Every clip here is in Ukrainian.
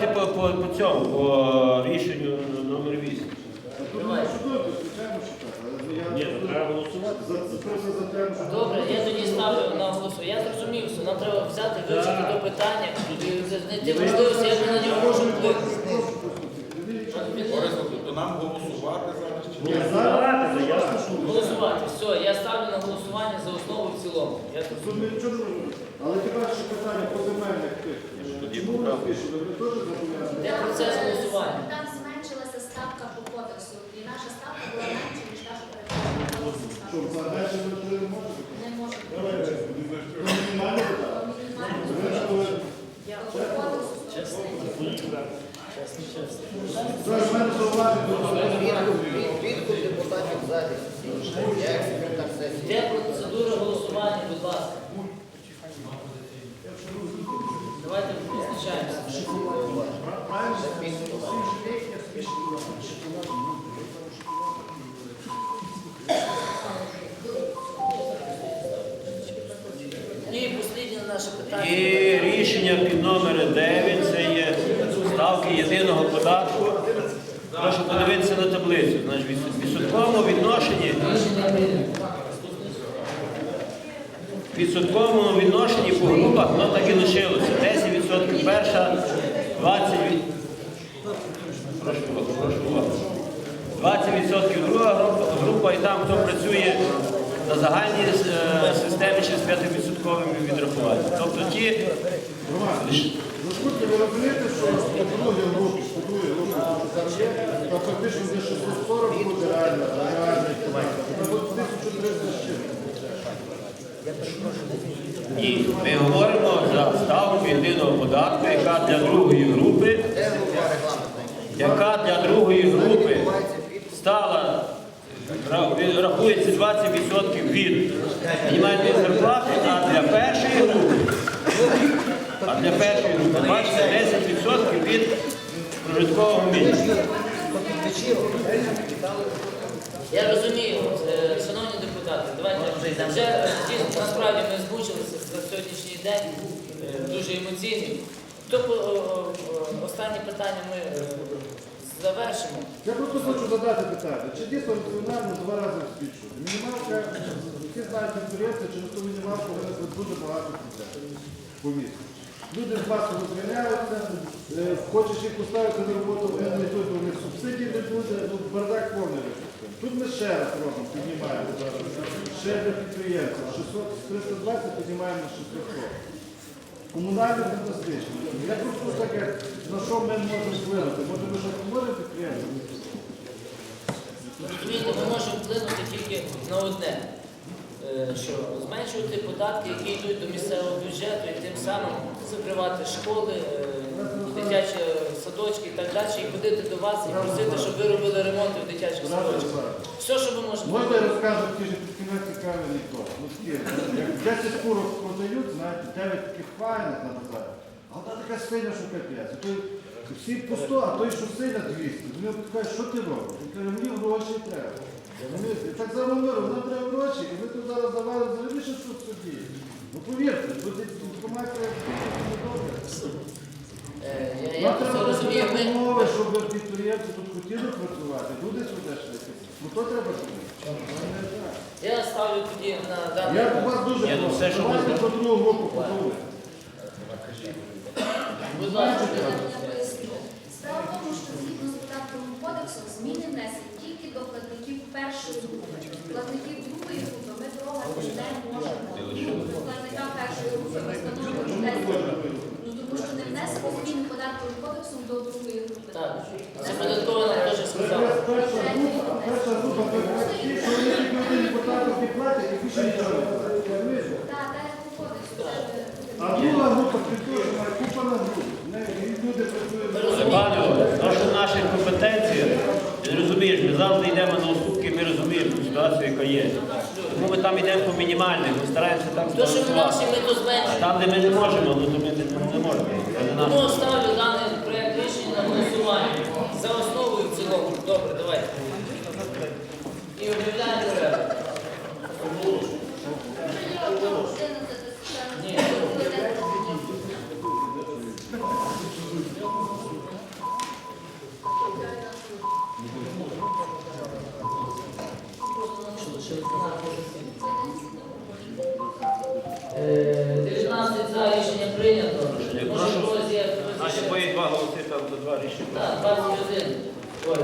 давайте по, по, по цьому, по рішенню номер 8. Давай. звичайно, що так. Але я Ні, ну, треба голосувати. за це просто за те, що Добре, я тоді ставлю на голосування. Я зрозумів, що нам треба взяти, вивчити то питання і знайти можливості, як ми на нього можемо вплинути. Борисе, то нам голосувати зараз чи ні? Голосувати. Все, я ставлю на голосування за основу і в цілому. Я Тут нічого не робимо. Але хіба що питання по земельних тих. Чому ви напишете? Ви теж зобов'язані? Де процес голосування? Там зменшилася ставка по кодексу, і наша ставка була менша, ніж та, що передбачена Що, за далі ви вже не можете? Не може Давайте. Мінімальний. Ви ж коли- По кодексу спростити. Зараз в мене зауваження до Відкуп депутатів в залі. Я сесії. Де процедура голосування, будь ласка. І рішення під номером 9 це є ставки єдиного податку. Прошу подивитися на таблицю. Значить, в відсотковому відношенні відсотковому відношенні по групах воно так і лишилося. 10% перша, 20%. Прошу, прошу 20% друга група, група і там, хто працює на загальній е, системі ще з 5% відрахуванням. Тобто ті Наскільки ви розумієте, що по другій групі, по другій групі, що є, то фактично де 640 буде реально, реальний податок. Це буде 1300 з чим. Ні, ми говоримо за ставку єдиного податку, яка для другої групи, яка для другої групи стала, рахується 20% від мінімальної зарплати, а для першої групи, а для першої групи, бачите, 10% від прожиткового мінімуму. Я розумію, е, шановні депутати, давайте вже дійсно насправді ми збучилися за сьогоднішній день, е, дуже емоційний. То по- о- о- о- останнє питання ми е, завершимо. Я просто хочу задати питання, чи дійсно раціонально два рази збільшувати? Мінімалка, всі знають підприємства, через ту мінімалку винесли дуже багато людей по місту. Люди з масово звільняються, хочеш їх поставити на роботу, вони не йдуть, у Тут ми ще раз робимо, піднімаємо ще для підприємців, 600, з 320 піднімаємо на 600. Комунальне фантастично. Я просто таке, на що ми можемо вплинути? Може ми щось поможемо підприємцям? Розумієте, ми можемо вплинути тільки на одне, що зменшувати податки, які йдуть до місцевого бюджету, і тим самим закривати школи, е, дитячі садочки і так далі, і ходити до вас і просити, щоб ви робили ремонти в дитячих садочках. Все, що ми можемо. Можна я розкажу ті ж підкінець цікавий анекдот? Як 10 курок продають, знаєте, 9 таких файних на базарі. А одна така синя, що капець. Всі по 100, а той, що синя 200. До нього питають, що ти робиш? Він каже, мені гроші треба. Розумієте? Так само говорю, нам треба гроші, і ви тут зараз давали заробіше що в суді. Ну повірте, буде інформація добре. Е, я Нам треба розумію. Ми, умови, щоб підприємці тут хотіли працювати, люди сюди йшли. Ну то треба зробити. я ставлю тоді на даний. Я вас дуже прошу, давайте по другу групу подумаємо. Будь ласка. Я поясню. Справа в тому, що згідно з податковим кодексом зміни внесені першої групи. Платників другої групи ми трогати не можемо. Платникам першої групи ми встановлюємо 10. Ну тому що не внесено зміни податковим кодексом до другої групи. Так, це податково нам теж якраз перша група, група, ті, що вони. А друга група підтримує, купа на групу. В Люди працюють. Пане, наших ти розумієш, ми завжди йдемо на ми розуміємо ту ситуацію, яка є. Тому ми там йдемо по мінімальних, ми стараємося так То, що в збалансувати. ми то А там, де ми не можемо, ну то ми не, не можемо. Це не наше. Тому ставлю даний проєкт рішення на голосування. За основу і в цілому. Добре, давайте. 19 за рішення прийнято. Може хтось. А, я бої два голоси там до два рішення. Так, 21. Ой,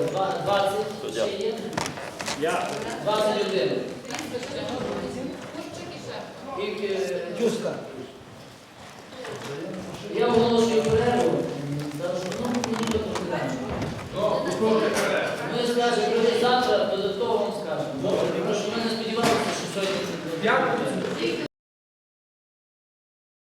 20 ще є. Я. 21. Тільки е, Я оголошую перерву. Ну, ну, ми скажемо, завтра додатково вам скажемо. Тому що ми не сподівалися, що сьогодні це.